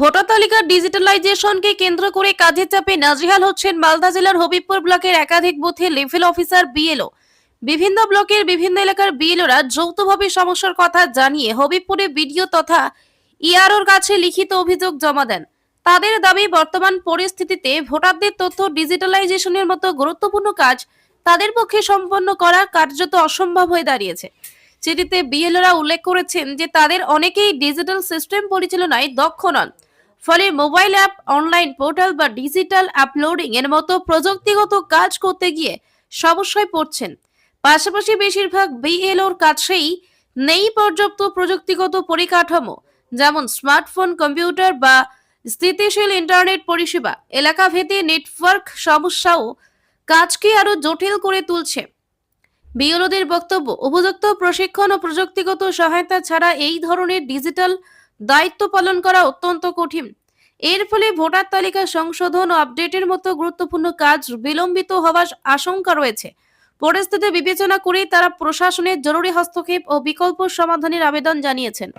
Voter তালিকার ডিজিটালাইজেশনকে কেন্দ্র করে কাজের চাপে নাজেহাল হচ্ছেন মালদা জেলার হবিবপুর ব্লকের একাধিক বুথে লেভেল অফিসার বিএলও। বিভিন্ন ব্লকের বিভিন্ন এলাকার বিএলওরা যৌথভাবে সমস্যার কথা জানিয়ে হবিবপুরে বিডিও তথা ইআরওর কাছে লিখিত অভিযোগ জমা দেন। তাদের দাবি, বর্তমান পরিস্থিতিতে ভোটারদের তথ্য ডিজিটালাইজেশনের মতো গুরুত্বপূর্ণ কাজ তাদের পক্ষে সম্পন্ন করা কার্যত অসম্ভব হয়ে দাঁড়িয়েছে। চিঠিতে বিএলওরা উল্লেখ করেছেন যে তাদের অনেকেই ডিজিটাল সিস্টেম পরিচালনায় দক্ষ নন। ফলে মোবাইল অ্যাপ, অনলাইন পোর্টাল বা ডিজিটাল আপলোডিং এর মতো প্রযুক্তিগত কাজ করতে গিয়ে সমস্যায় পড়ছেন। পাশাপাশি বেশিরভাগ বিএলওর কাছেই নেই পর্যাপ্ত প্রযুক্তিগত পরিকাঠামো, যেমন স্মার্টফোন, কম্পিউটার বা স্থিতিশীল ইন্টারনেট পরিষেবা। এলাকা ভেদে নেটওয়ার্ক সমস্যাও কাজকে আরও জটিল করে তুলছে। বিএলওদের বক্তব্য, উপযুক্ত প্রশিক্ষণ ও প্রযুক্তিগত সহায়তা ছাড়া এই ধরনের ডিজিটাল দায়িত্ব পালন করা অত্যন্ত কঠিন। এর ফলে ভোটার তালিকা সংশোধন ও আপডেটের মতো গুরুত্বপূর্ণ কাজ বিলম্বিত হওয়ার আশঙ্কা রয়েছে। পরিস্থিতি বিবেচনা করে তারা প্রশাসনের জরুরি হস্তক্ষেপ ও বিকল্প সমাধানের আবেদন জানিয়েছেন।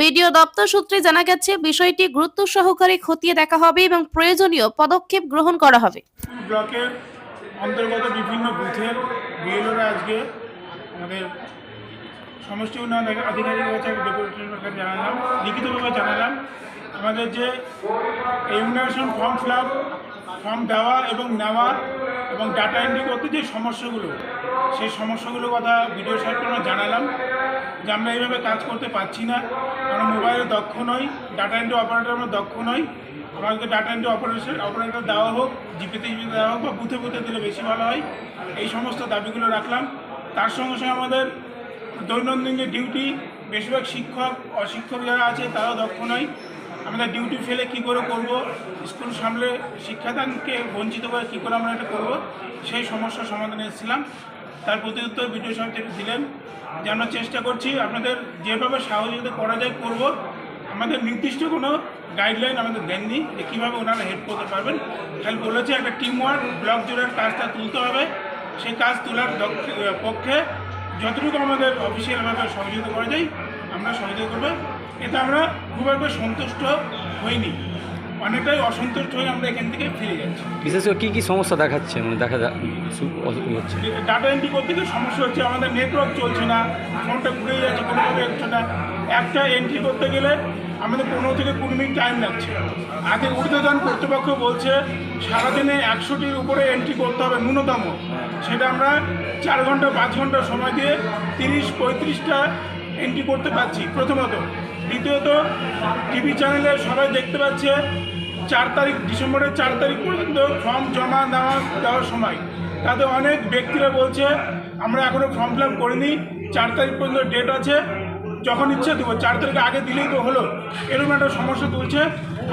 বিডিও দপ্তর সূত্রে জানা গেছে, বিষয়টি গুরুত্ব সহকারে খতিয়ে দেখা হবে এবং প্রয়োজনীয় পদক্ষেপ গ্রহণ করা হবে। ব্লকের অন্তর্গত বিভিন্ন বুথের বিএলওরা আজকে আমাদের সমষ্টি উন্নয়ন আধিকারিক কাছে ডেপুটেশনের কাছে জানালাম, লিখিতভাবে জানালাম, আমাদের যে ইমিউনেশন ফর্ম ফিল ফর্ম দেওয়া এবং নেওয়া এবং ডাটা এন্ট্রি করতে যে সমস্যাগুলো, সেই সমস্যাগুলোর কথা ভিডিও আমরা জানালাম যে আমরা এইভাবে কাজ করতে পারছি না। আমরা মোবাইলে দক্ষ নই, ডাটা এন্ট্রি অপারেটর আমরা দক্ষ নই। আমাদেরকে ডাটা এন্ট্রি অপারেশন অপারেটর দেওয়া হোক, জিপিতে জিপিতে দেওয়া হোক বা বুথে বুথে দিলে বেশি ভালো হয়। এই সমস্ত দাবিগুলো রাখলাম। তার সঙ্গে সঙ্গে আমাদের দৈনন্দিন যে ডিউটি বেশিরভাগ শিক্ষক, অশিক্ষক যারা আছে, তারাও দক্ষ নয়। আমাদের ডিউটি ফেলে কি করে করব? স্কুল সামলে শিক্ষাদানকে বঞ্চিত করে কী করে আমরা এটা করব? সেই সমস্যার সমাধানে এসেছিলাম। তার প্রতি উত্তর বিডিও সাহেব দিলেন, যে আমরা চেষ্টা করছি আপনাদের যেভাবে সহযোগিতা করা যায় করব। আমাদের নির্দিষ্ট কোনো গাইডলাইন আমাদের দেননি যে কীভাবে ওনারা হেল্প করতে পারবেন। খালি বলেছে একটা টিম ওয়ার্ক ব্লক জোরের কাজটা তুলতে হবে। সেই কাজ তোলার পক্ষে যতটুকু আমাদের অফিসিয়াল এলাকায় সহযোগিতা করা যায় আমরা সহযোগিতা করব। এতে আমরা খুব একটা সন্তুষ্ট হইনি। অনেকটাই অসন্তুষ্ট হয়ে আমরা এখান থেকে ফিরে যাচ্ছি। বিশেষ করে কী কী সমস্যা দেখাচ্ছে? মানে দেখা হচ্ছে। ডাটা এন্ট্রি করতে গিয়ে সমস্যা হচ্ছে আমাদের নেটওয়ার্ক চলছে না ফোনটা ঘুরে যাচ্ছে কোনোভাবে হচ্ছে না একটা এন্ট্রি করতে গেলে আমাদের পনেরো থেকে কুড়ি মিনিট টাইম লাগছে। আগে ঊর্ধ্বতন কর্তৃপক্ষ বলছে, সারাদিনে একশোটির উপরে এন্ট্রি করতে হবে ন্যূনতম। সেটা আমরা চার ঘণ্টা, পাঁচ ঘণ্টা সময় দিয়ে তিরিশ, পঁয়ত্রিশটা এন্ট্রি করতে পারছি প্রথমত। দ্বিতীয়ত টিভি চ্যানেলে সবাই দেখতে পাচ্ছে, চার তারিখ, ডিসেম্বরের চার তারিখ পর্যন্ত ফর্ম জমা নেওয়া দেওয়ার সময়। তাতে অনেক ব্যক্তিরা বলছে, আমরা এখনও ফর্ম ফিল আপ করিনি, চার তারিখ পর্যন্ত ডেট আছে যখন ইচ্ছে দেবো চার তারিখ আগে দিলেই তো হলো। এরকম একটা সমস্যা তুলছে।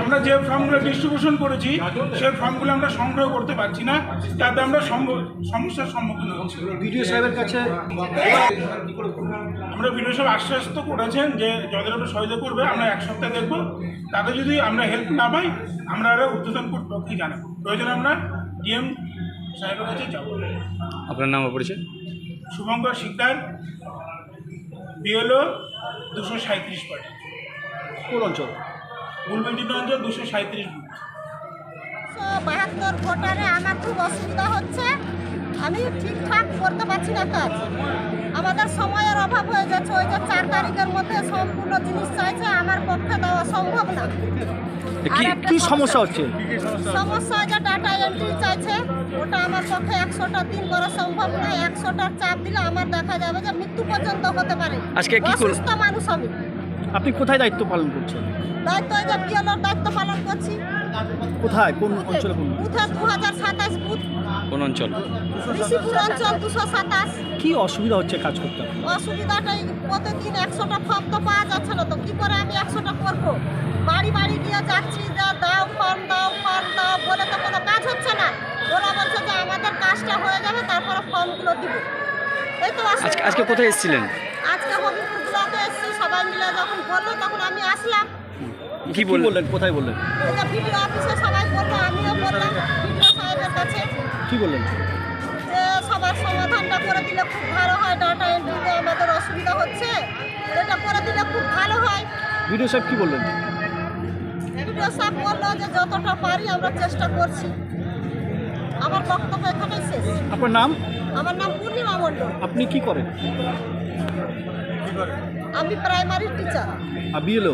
আমরা যে ফর্মগুলো ডিস্ট্রিবিউশন করেছি সেই ফর্মগুলো আমরা সংগ্রহ করতে পারছি না। তাতে আমরা সমস্যার সম্মুখীন হচ্ছি। বিডিও সাহেবের কাছে আমরা বিডিও সাহেব আশ্বাস তো করেছেন যে যতটা সহযোগিতা করবে আমরা এক সপ্তাহ দেখব। তাতে যদি আমরা হেল্প না পাই আমরা আরও ঊর্ধ্বতন কর্তৃপক্ষকে জানাব। প্রয়োজনে আমরা ডিএম সাহেবের কাছে যাব। আপনার নাম পরিচয়? শুভঙ্কর শিকদার। বিএলও দুশো সাঁত্রিশ পার্টি। কোন অঞ্চল? বুলবিল্ডিং অঞ্চল দুশো সাঁত্রিশ বুথ বাহাত্তর ভোটারে আমার খুব অসুবিধা হচ্ছে। আমি ঠিকঠাক করতে পারছি না কাজ। আমাদের সময়ের অভাব হয়ে যাচ্ছে ওই যে চার তারিখের মধ্যে সম্পূর্ণ জিনিস চাইছে আমার পক্ষে দেওয়া সম্ভব না। কি কি সমস্যা হচ্ছে? সমস্যা যে ডাটা এন্ট্রি চাইছে ওটা আমার পক্ষে একশোটা দিন করা সম্ভব না একশোটার চাপ দিলে আমার দেখা যাবে যে মৃত্যু পর্যন্ত হতে পারে। আজকে কি অসুস্থ মানুষ আমি। আপনি কোথায় দায়িত্ব পালন করছেন? দায়িত্ব এই যে বিএলওর দায়িত্ব পালন করছি। কোথায়? কোন অঞ্চলে কোন? বুথে দু হাজার সাতাশ বুথ কোন অঞ্চল? ঋষিপুর অঞ্চল দুশো সাতাশ। কি অসুবিধা হচ্ছে কাজ করতে? অসুবিধাটাই প্রতিদিন একশোটা ফর্ম তো পাওয়া যাচ্ছে না তো। কি করে আমি একশোটা করব? বাড়ি বাড়ি গিয়ে যাচ্ছি যা দাও ফর্ম দাও ফর্ম দাও বলে তো কোনো কাজ হচ্ছে না। ওরা বলছে যে আমাদের কাজটা হয়ে যাবে তারপরে ফর্মগুলো দিব। এই তো আজকে। আজকে কোথায় এসেছিলেন? আজকে হবিপুর ব্লকে এসেছি সবাই মিলে যখন বলল তখন আমি আসলাম। কি কি বললেন? কোথায় বললেন? এটা ভিডিও অফিসে সবাই বলল আমিও বললাম ভিডিও সাহেবের কাছে। কি বললেন? সবার সমাধানটা করে দিলে খুব ভালো হয় ডাটা এন্ট্রিতে আমাদের অসুবিধা হচ্ছে। এটা করে দিলে খুব ভালো হয়। সাহেব কি বললেন? সাহেব বলল যে যতটা পারি আমরা চেষ্টা করছি। আমার বক্তব্য এখানেই শেষ। আপনার নাম? আমার নাম পূর্ণিমা মণ্ডল। আপনি কি করেন? আমি প্রাইমারি টিচার বিএলও